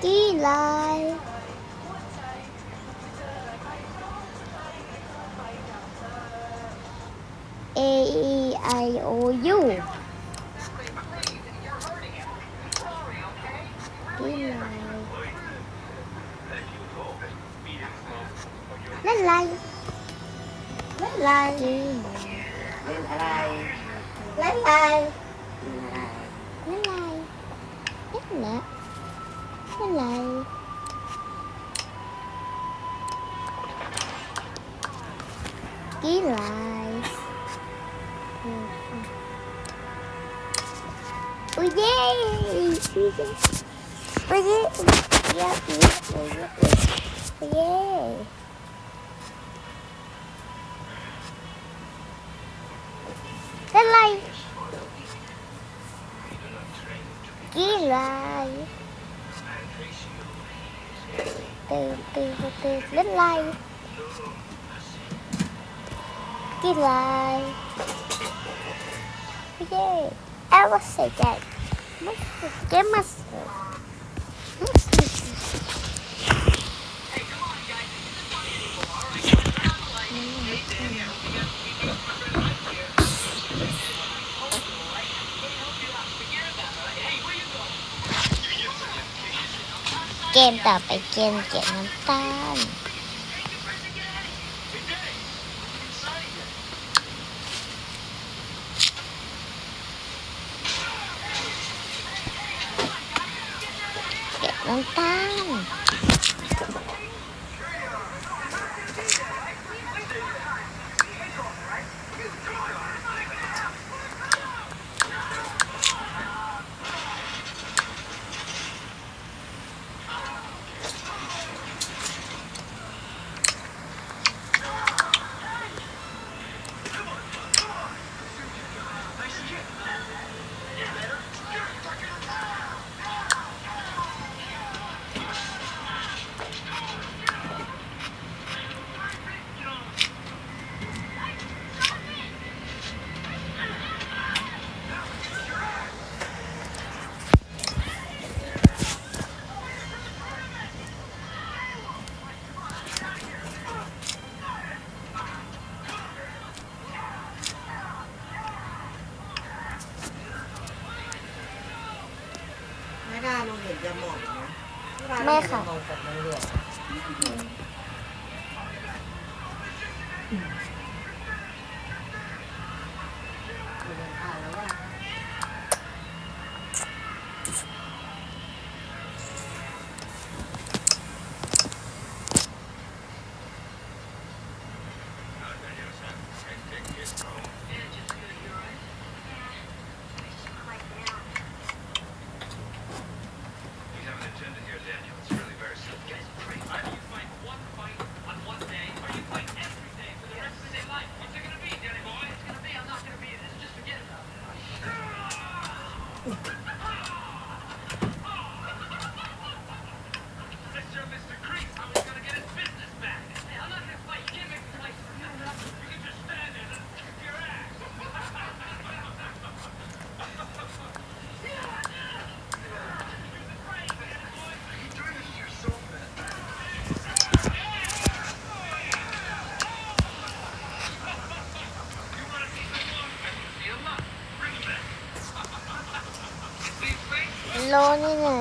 Delight. A E I O U. Delight. Let's like. Let's like. Let's like. Let's like. Let's like. Let's like. Let's like. Ký lại. Ui dê. Ui dê. Ui dê. Yeah, yeah, yeah, yeah. Gilay. lại Từ từ từ từ lên lay. lại Yeah, I was say that. Mas, que massa. เกมต่อไปเกมเก็บน้ำตาลเก็บน้ำตาล ดาลงเห็นจะหมดนะแม่ค่ะมองกับน้องเหลือง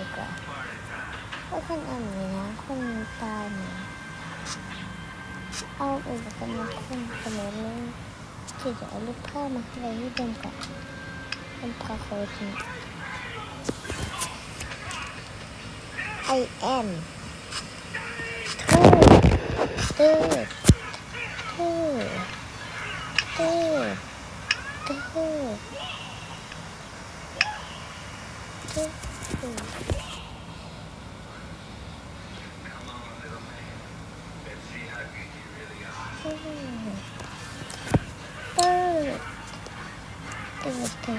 ดีกว่าเพราคนอ่านนี้นะคนตายนะเอาไปแบบเป็นคนเสมอเลยที่จะเอาลูกผ้ามาให้เราที่เดิมก่อนเป็นพาโคจิ I am ตื้อตื้อตื้อตื้อตื้อตื้อตื้อตื้อ ภ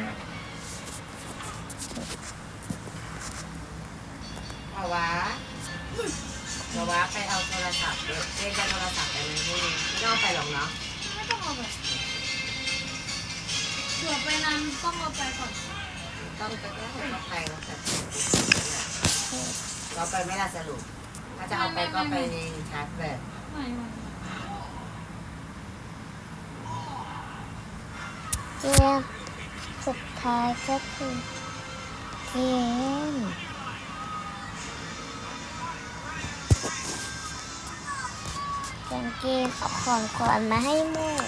าวะภาวะไปเอาโทรศัพท์ด้วยเรียกจะโทรศัพท์ไปไหมพี่ไม่ต้องเอาไปหรอกเนาะไม่ต้องเอาไปเผื่อไปนานต้องเอาไปก่อนต้องไปก็ให้เขาไปแล้วแต่เราไปไม่ได้สรุป ถ้าจะเอาไปก็ไปในชาร์จแบตไม่ไม่เกมสุด ท้ายก็คือเกมเกมเกมเอาของก่อนมาให้หมด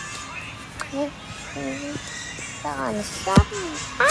นี่คือก่อนซ้ำไป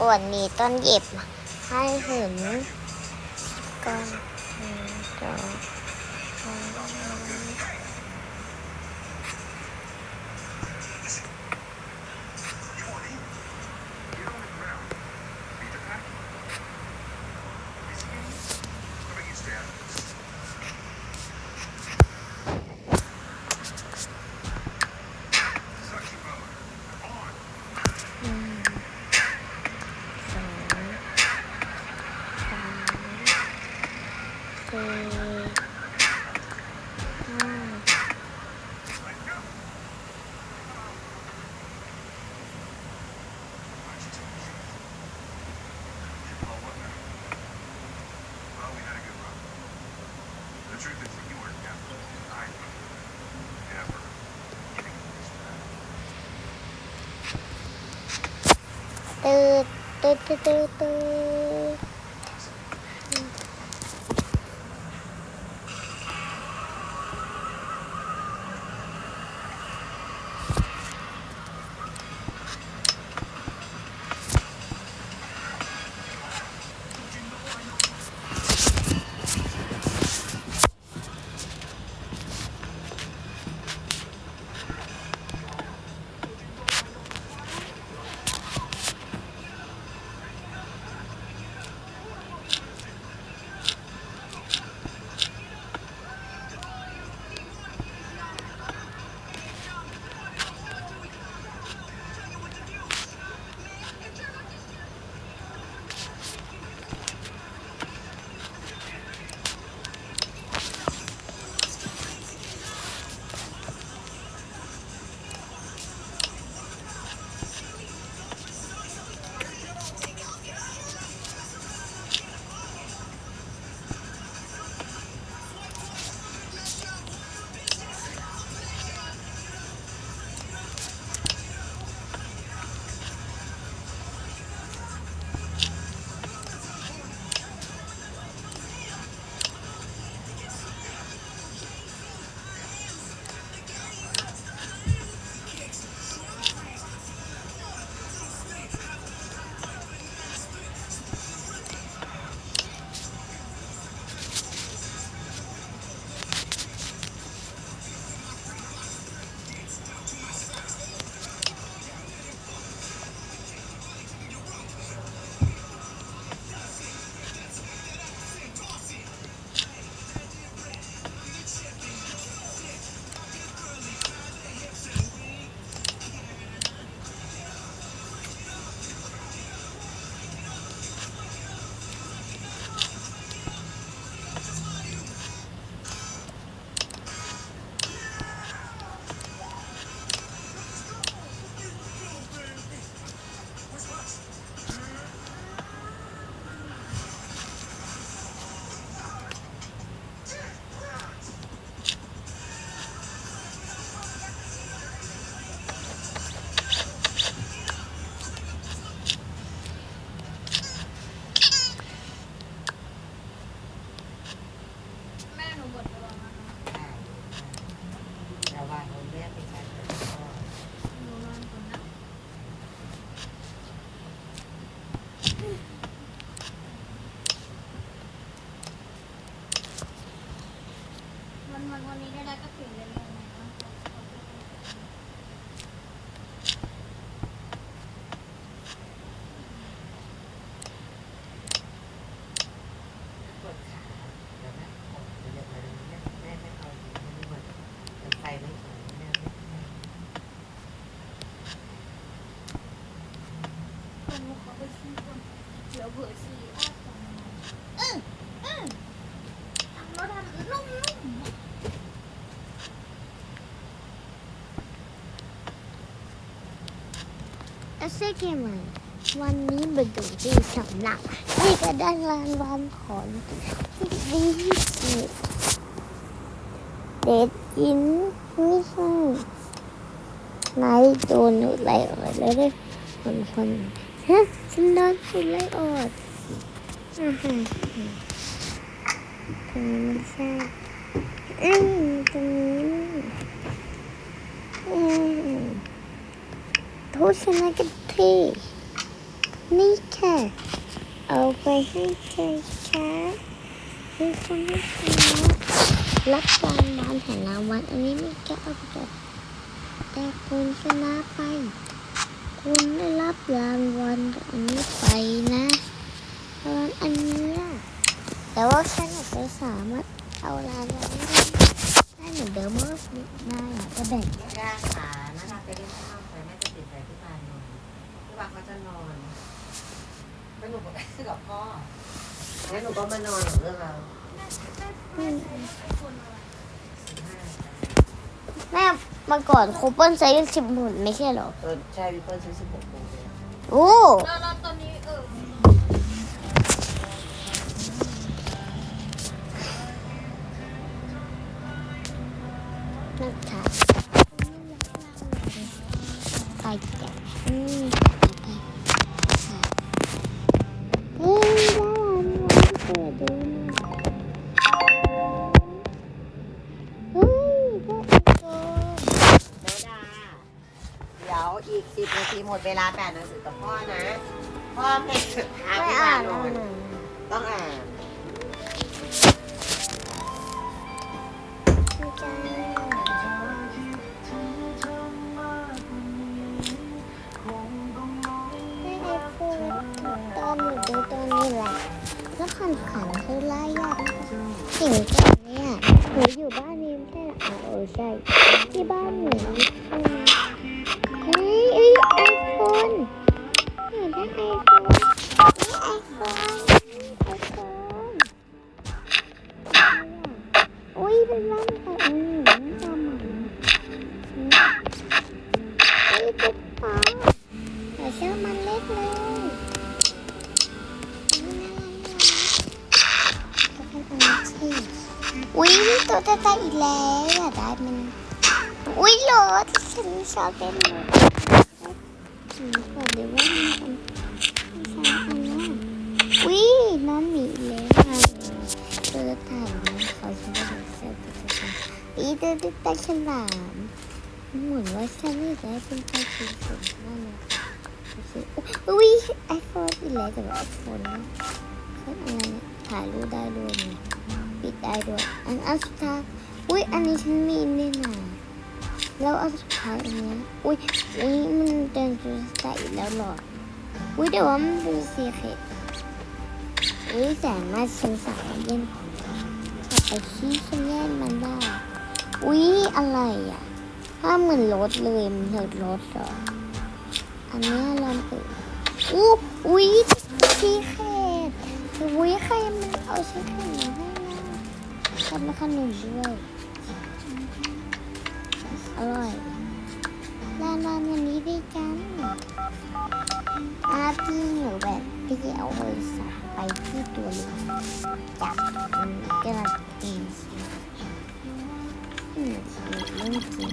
อ่วนมีต้นหยิบให้เหึนก่อนดอ Do do do. เดี๋ยวเผื่อชี้อ้าปากอืมอืมทำแล้วทำนุ่มๆเอสเซเกมมัวันนี้มาดูที่สำนักนี่ก็ได้รางวัลของที่ดีที่สุดเด็ดอินนี่คือไหนโดนหนูไล่ออกแล้วได้คนคน ฮะฉันโดนคุณไล่ออกอ่าฮะตรงนี้ม่ใช่อืมตรงนี้อืมโทษชนะกันทีนี่ค่ะ เอาไปให้เธอค่ะคือคนที่ชนะรับรางวัลของรางวัลอันนี้ไม่จะเอาไปกับแต่คุณชนะไป คุณได้รับรางวัลอันนี้ไปนะรางวัลอันเนี้ยแต่ว่าฉันอาจจะสามารถเอารางวัลนี้ได้เหมือนเดิมเมื่อได้อะจะแบ่งย่าขาน่ารักไปเล่นข้างนอกไปแม่จะติดใจที่บ้านนอนที่บ้านเขาจะนอนแล้วหนูก็ไปกับพ่อแล้วหนูก็มานอนกับเรื่องเราอืมสิบห้าแม่ มาก่อนคูเปิลไซส์สิบหมุนไม่ใช่เหรอ เออใช่พี่เปิ้ลซื้อสิบหกโมงเลยโอ้ แล้วแล้วตอนนี้เออนั อีกสิบนาทีหมดเวลาแปดหนังสือกับพ่อนะ พ่อแม่พาไม่พี่อ่าบานนแล้วอนนะต้องอ่านไม่ใช่ให้ไอโฟนตอนหนูดูตอนนี้แหละแล้วขันขันคือไล่ยากสิ่งก่อนเนี่ยหนูอยู่บ้านนี้ไม่ใช่เหรออ๋อเออใช่ ที่บ้านหนูใช่ไหม ตัวจะตายอีกแล้วอยากได้มัน อุ้ยโหลที่ฉันชอบเป็นหมดอืมบอกเลยว่ามันมันชอบอันนี้อุ้ยน้องหมีเลยค่ะตัวตายนะขอฉันไปดูเสื้อตัวตายอีตัวตายฉลามเหมือนว่าฉันอยากได้เป็นไปสีสูงนั่นเลยอุ้ยไอโฟนอีกแล้วแต่ว่าไอโฟนนะเครื่องอะไรถ่ายรูปได้ด้วยเนี่ย ได้ด้วยอันอันสุดท้ายอุ้ยอันนี้ฉันมีนี่นาแล้วอันสุดท้ายอันนี้อุ้ยอุ้ยมันเดินจูสตาอีกแล้วเหรออุ้ยเดี๋ยวว่ามันเป็นสีเข็ดอุ้ยแต่มาฉันสามารถเล่นไอ้ที่ฉันแย่งมันได้อุ้ยอะไรอะถ้าเหมือนรถเลยมันเหมือนรถเหรออันนี้ลำอื่นอู้อุ้ยสีเข็ดอุ้ยใครมันเอาสีเข็ดมาให้ ทำขนมด้วย อร่อยลานลานวันนี้ด้วยกันอาพี่หนูแบบพี่เอาบริษัทไปที่ตัวเล็กจากอืมกระดิ่งสิอืมเรื่องจริง